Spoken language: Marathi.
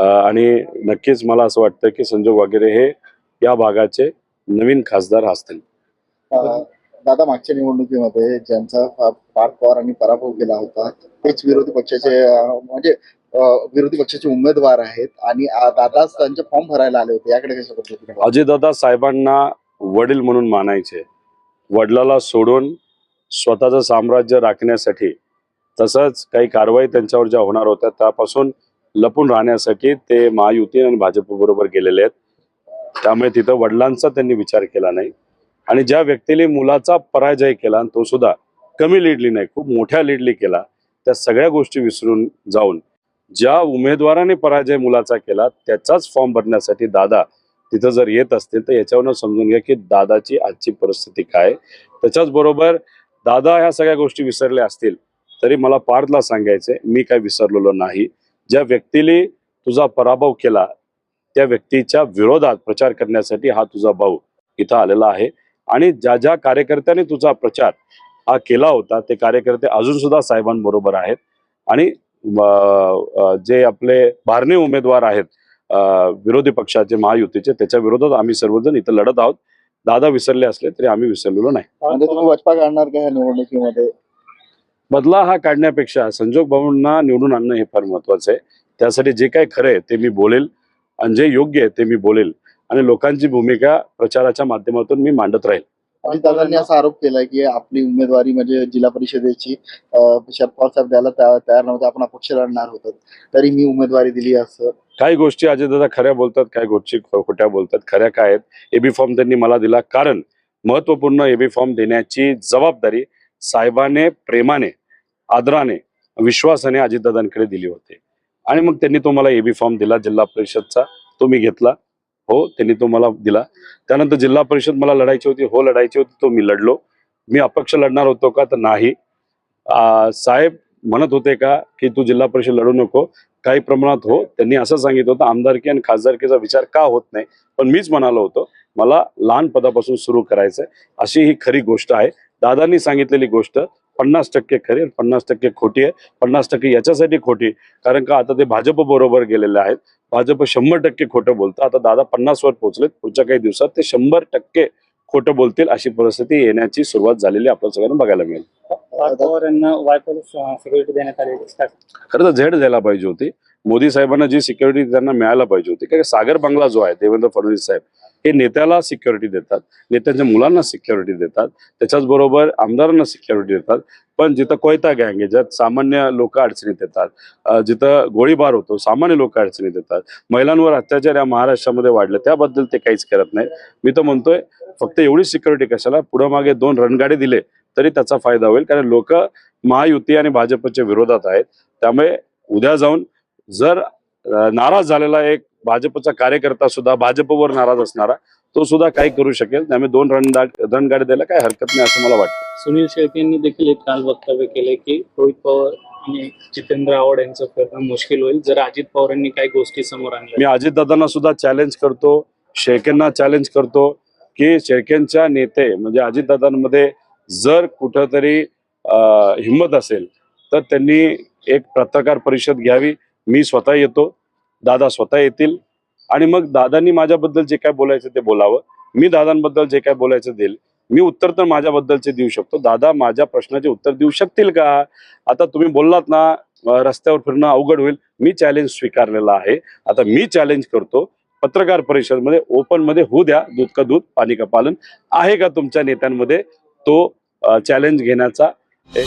आणि नक्कीच मला असं वाटतं की संजोग वगैरे हे या भागाचे नवीन खासदार असतील. दादा मागच्या निवडणुकीमध्ये ज्यांचा पा- पार्थ पवारांनी पराभव केला होता तेच विरोधी पक्षाचे म्हणजे विरोधी पक्षाचे उमेदवार आहेत आणि दादा त्यांचे फॉर्म भरायला आले होते. याकडे कशा पद्धतीने बघता? अजितदादा साहेबांना वडील म्हणून मानायचे. वडिलाला सोडून स्वतःचं साम्राज्य राखण्यासाठी तसंच काही कारवाई त्यांच्यावर ज्या होणार होत्या त्यापासून लपून राहण्यासाठी ते महायुती आणि भाजपबरोबर गेलेले आहेत. त्यामुळे तिथं वडिलांचा त्यांनी विचार केला नाही. आणि ज्या व्यक्तीने मुलाचा पराजय केला आणि तो सुद्धा कमी लीडली नाही खूप मोठ्या लीडली केला त्या सगळ्या गोष्टी विसरून जाऊन ज्या उमेदवाराने पराजय मुलाचा केला त्याचाच फॉर्म भरण्यासाठी दादा तिथं जर येत असतील तर याच्यावरनं समजून घ्या की दादाची आजची परिस्थिती काय आहे. त्याच्याच बरोबर दादा ह्या सगळ्या गोष्टी विसरल्या असतील तरी मला पार्थला सांगायचे मी काय विसरलेलो नाही. ज्या व्यक्तीने तुझा पराभव केला त्या व्यक्तीच्या विरोधात प्रचार करण्यासाठी हा तुझा भाऊ इथं आलेला आहे. आणि ज्या ज्या कार्यकर्त्याने तुझा प्रचार हा केला होता ते कार्यकर्ते अजून सुद्धा साहेबांबरोबर आहेत. आणि जे आपले बारणे उमेदवार आहेत विरोधी पक्षाचे महायुतीचे त्याच्या विरोधात आम्ही सर्वजण इथं लढत आहोत. दादा विसरले असले तरी आम्ही विसरलेलो नाही. म्हणजे तुम्ही वचपा काढणार का निवडणुकीमध्ये? बदला हा काढण्यापेक्षा संजोग भाऊंना निवडून आणणं हे फार महत्वाचं आहे. त्यासाठी जे काही खरं आहे ते मी बोलेल आणि जे योग्य आहे ते मी बोलेल आणि लोकांची भूमिका प्रचाराच्या माध्यमातून मी मांडत राहील. आणि दादांनी असा आरोप केला की आपली उमेदवारी म्हणजे जिल्हा परिषदेची शरद पवार साहेब द्यायला तया- तयार नव्हते आपण अपक्ष लढणार होतो. तरी मी उमेदवारी दिली असं. काही गोष्टी अजयदादा खऱ्या बोलतात काही गोष्टी खोट्या बोलतात. खऱ्या काय आहेत? एबी फॉर्म त्यांनी मला दिला. कारण महत्त्वपूर्ण एबी फॉर्म देण्याची जबाबदारी साहेबाने प्रेमाने आदराने विश्वासाने अजितदादांकडे दिली होती. आणि मग त्यांनी तो मला एबी फॉर्म दिला जिल्हा परिषदचा. तो मी घेतला. हो त्यांनी तो मला दिला. त्यानंतर जिल्हा परिषद मला लढायची होती. हो लढायची होती. तो मी लढलो. मी अपक्ष लढणार होतो का? तर नाही. साहेब म्हणत होते का की तू जिल्हा परिषद लढू नको. काही प्रमाणात हो. त्यांनी असं सांगितलं होतं आमदारकी आणि खासदारकीचा विचार का होत नाही? पण मीच म्हणालो होतो मला लहान पदापासून सुरू करायचंय. अशी ही खरी गोष्ट आहे. दादांनी सांगितलेली गोष्ट पन्नास टक्के खरी आणि पन्नास टक्के खोटी आहे. पन्नास टक्के याच्यासाठी खोटी कारण का आता ते भाजप बरोबर गेलेले आहेत. भाजप शंभर टक्के खोटं बोलतं. आता दादा पन्नास वर पोहोचलेत. पुढच्या काही दिवसात ते शंभर टक्के खोटं बोलतील अशी परिस्थिती येण्याची सुरुवात झालेली आपल्या सगळ्यांना बघायला मिळेल. खरं तर झेड द्यायला पाहिजे होती. मोदी साहेबांना जी सिक्युरिटी त्यांना मिळायला पाहिजे होती. कारण सागर बंगला जो आहे देवेंद्र फडणवीस साहेब हे नेत्याला सिक्युरिटी देतात. नेत्यांच्या मुलांना सिक्युरिटी देतात. त्याच्याचबरोबर आमदारांना सिक्युरिटी देतात. पण जिथं कोयता गँग आहे ज्यात सामान्य लोक अडचणीत येतात जिथं गोळीबार होतो सामान्य लोक अडचणीत येतात. महिलांवर अत्याचार या महाराष्ट्रामध्ये वाढले त्याबद्दल ते काहीच करत नाही मी तर म्हणतोय फक्त एवढी सिक्युरिटी कशाला? पुढं मागे दोन रणगाडे दिले तरी त्याचा फायदा होईल. कारण लोक महायुती आणि भाजपच्या विरोधात आहेत. त्यामुळे उद्या जाऊन जर नाराज झालेला एक भाजपचा कार्यकर्ता सुद्धा भाजपवर नाराज असणारा तो सुद्धा काही करू शकेल. त्यामुळे दोन रणदा रणगाडी द्यायला काही हरकत नाही असं मला वाटतं. सुनील शेळके यांनी देखील एक काल वक्तव्य केले की रोहित पवार आणि जितेंद्र आव्हाड यांचं करणं मुश्किल होईल. जर अजित पवारांनी काही गोष्टी समोर मी आणल्या अजितदादांना सुद्धा चॅलेंज करतो शेळकेंना चॅलेंज करतो की शेळकेंच्या नेते म्हणजे अजितदादांमध्ये जर कुठंतरी हिंमत असेल तर त्यांनी एक पत्रकार परिषद घ्यावी. मी स्वतः येतो. दादा स्वतः येतील. आणि मग दादांनी माझ्याबद्दल जे काय बोलायचं ते बोलावं. मी दादांबद्दल जे काय बोलायचं देईल मी उत्तर तर माझ्याबद्दलचे देऊ शकतो. दादा माझ्या प्रश्नाचे उत्तर देऊ शकतील का? आता तुम्ही बोललात ना रस्त्यावर फिरणं अवघड होईल. मी चॅलेंज स्वीकारलेला आहे. आता मी चॅलेंज करतो. पत्रकार परिषदमध्ये ओपनमध्ये होऊ द्या. दूध का दूध पाणी का पालन. आहे का तुमच्या नेत्यांमध्ये तो चॅलेंज घेण्याचा? ए,